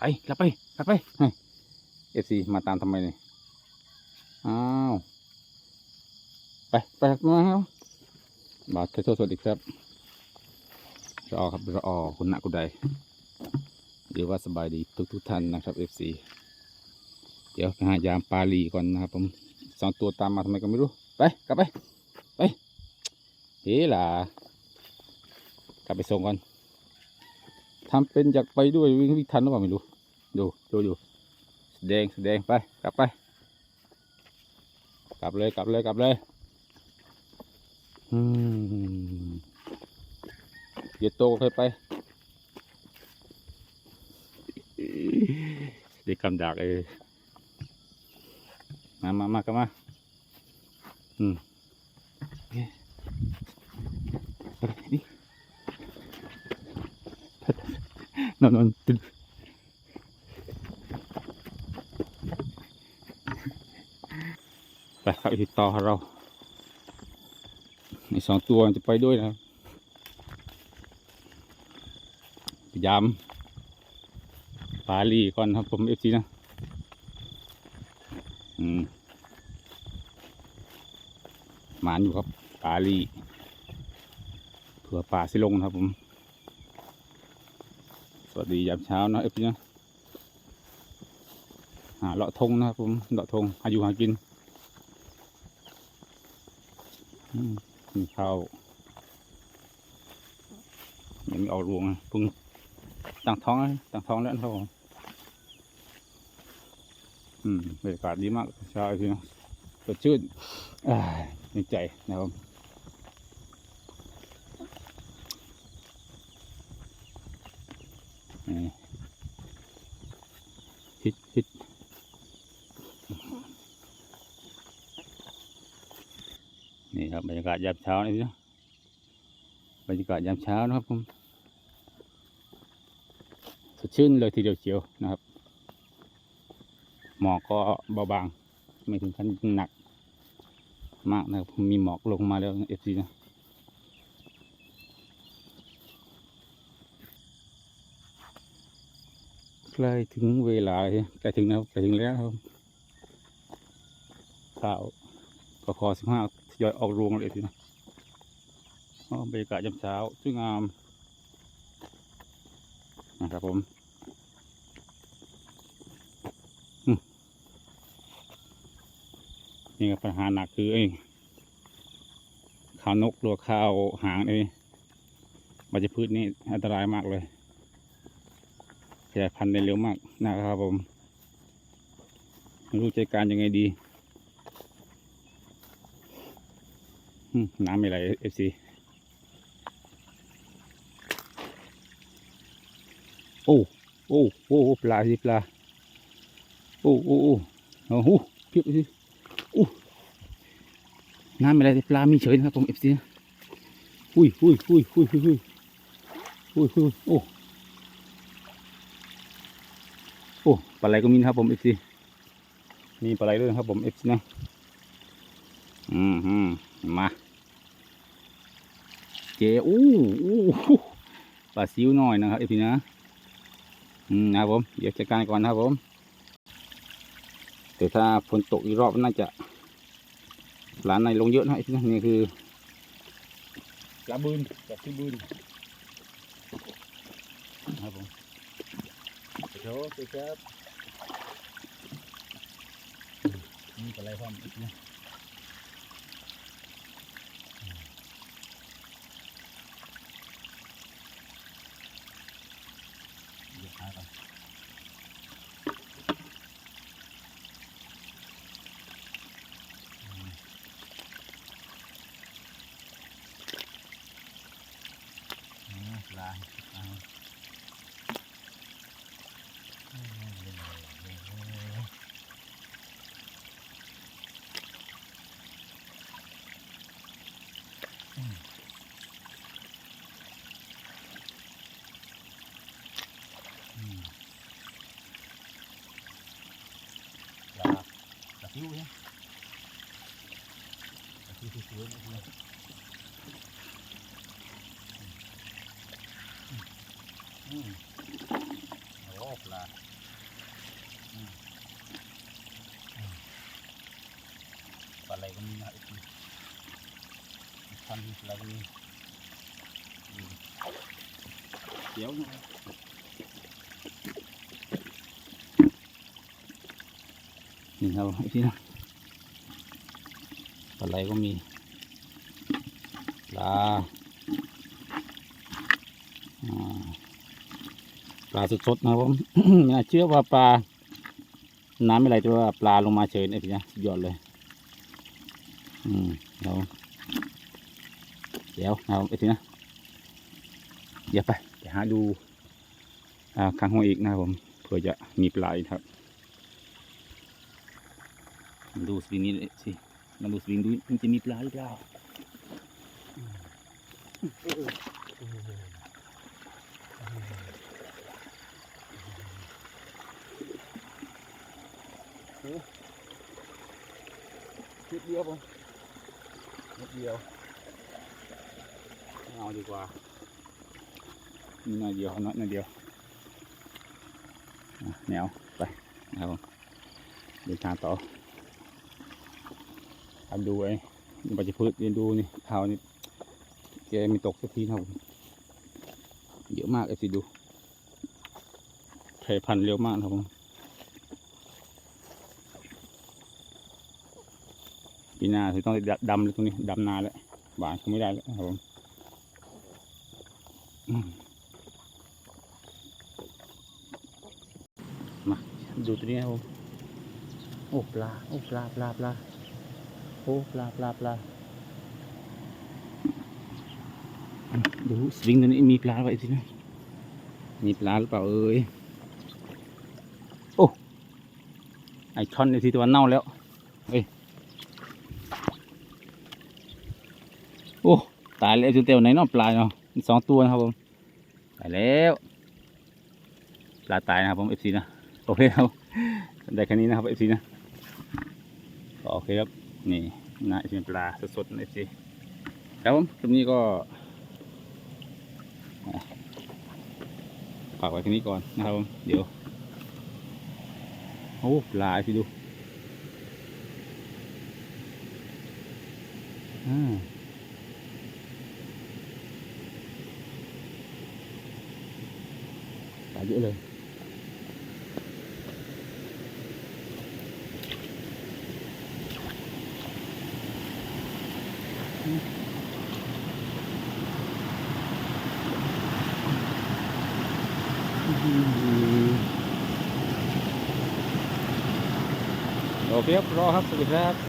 ไอ้กลับไปกลับไปเอฟซีมาตามทำไมเนี่ยอ้าวไปไปมาครับบาทเทโซสวัสดีครับรอครับรอคุณนักกุใดเดี๋ยวว่าสบายดีทุกทุกท่านนะครับเอฟซีเดี๋ยวหายามปาลีก่อนนะครับผมสองตัวตามมาทำไมก็ไม่รู้ ไปกลับไป ไปเฮ้ล่ะกลับไปส่งก่อน ทำเป็นอยากไปด้วยวิ่งวิ่งทันหรือเปล่าไม่รู้ ดูดูอยู่แสดงแสดงไป กลับไป กลับเลย กลับเลย กลับเลยอืมเดี๋ยวโตค่อยไป เด็กกำดักเออมามามากลับมา อืม นอนนอนตื่นไปครับติดต่อเราในสองตัวจะไปด้วยนะพยายามปาลีก่อนครับผมเอฟซีนะ อืมหมานอยู่ครับปาลีเผื่อป่าสิลงนะครับผม วัสดียามเช้านะเอฟซีนะหาเลาะทงนะครับผมเลาะทงหาอยู่หากินอืมกินข้าวยังไม่ออกรวงนะเพิ่งตั้งท้องตั้งท้องแล้วนะครับผมอืมบรรยากาศดีมากเช้าทีนะสดชื่นอ่าในใจนะครับ ฮิตฮิตนี่ครับบรรยากาศยามเช้านี่นะบรรยากาศยามเช้านะครับผมสดชื่นเลยทีเดียวเชียวนะครับหมอกก็เบาบาง ไม่ถึงขั้นหนัก มากนะครับมีหมอกลงมาแล้วเอฟซีนะ กล้ถึงเวลาใกล้ถึงแล้วใกล้ถึงแล้วครับข้าวก็คอสิบห้าทยอยออกรวงเลยทีนะบรรยากาศยามเช้าสวยงามนะครับผมนี่ก็ปัญหาหนักคือไอ้ข้าวนกหรือว่าข้าวหางนี่มันจะพืชนี่อันตรายมากเลย ขยายพันธุ์ได้เร็วมากนะครับผมไม่รู้จัดการยังไงดีน้ำไม่ไหลเอฟซีโอ้โอ้โอ้ปลาสิปลาโอ้โอ้โอ้โอ้โหเพียบสิโอ้น้ำไม่ไหลปลามีเฉยนะครับผมเอฟซีอุ้ยอุ้ยอุ้ยอุ้ยอุ้ยอุ้ยอุ้ยโอ้ โอ้ปลาไหลก็มีนะครับผมเอฟซีมีปลาไหลด้วยนะครับผมเอฟซีนะอืมอืมมาเจอู้อู้หูปลาซิวหน้อยนะครับเอฟซีนะอืมนะครับผมเดี๋ยวจัดการก่อนนะครับผมแต่ถ้าฝนตกอีกรอบน่าจะปลาในลงเยอะนะเอฟซีนะนี่คือปลาบืนปลาซิวบืนนะครับผม โชว์สิครับนี่ก็ไรความอีกนะ ติ้วเนี่ยสวยนะโอ้ปลปลาอะไก็มีนะทีพันปลาก็มีเดี๋ยวนะ นี่ครับไอ้ที่นะปลาไหลก็มีปลาปลาสดๆนะครับผมน่าเชื่อว่าปลา น้ำไม่ไหลแต่ว่าปลาลงมาเฉยนี่ยพี่นะสุดยอดเลย อืมเราเดี๋ยวเอาไอ้ทีนะเดี๋ยวไปไปหาดูอ่าข้างห้องอีกนะครับผมเผื่อจะมีปลาอีกครับ ดูสวิงนี้สิมาดูสวิงดูมันจะมีปลาหรือเปล่านิดเดียวผมนิดเดียวเอาดีกว่านี่หน่อยเดียวน่อยหน่อยเดียวแนวไปนะครับผมเดินทางต่อ ทำดูไอ้ปัจจุบันเรียนดูนี่เท้านี่แกมีตกสักทีนะครับผมเยอะมากไอ้สิดูแผ่พันเร็วมากนะครับผมปีหน้าคือต้องดำเลยตรงนี้ดำนาแล้วหวานคงไม่ได้แล้วครับผมมมาดูตัวนี้ครับผมโอ้ปลาโอ้ปลาปลาปลา โอ้ปลาปลาปลาดูสวิงตัวนี้มีปลาไว้สินะมีปลาหรือเปล่าเอ้ยโอ้ไอช่อนในที่ตัวเน่าแล้วเฮ้ยโอ้ตายแล้วจุดเตียวไหนเนาะปลาเนาะสองตัวนะครับผมตายแล้วปลาตายนะครับผมเอฟซีนะโอเคครับได้แค่นี้นะครับเอฟซีนะโอเคครับ นี่นะเป็นปลาสดๆเอฟซีครับผมคลิปนี้ก็อะฝากไว้แค่นี้ก่อนนะครับผมเดี๋ยวโอ้ปลาสิดูอ่าปลาเยอะเลย โอเคครับ รอครับ สวัสดีครับ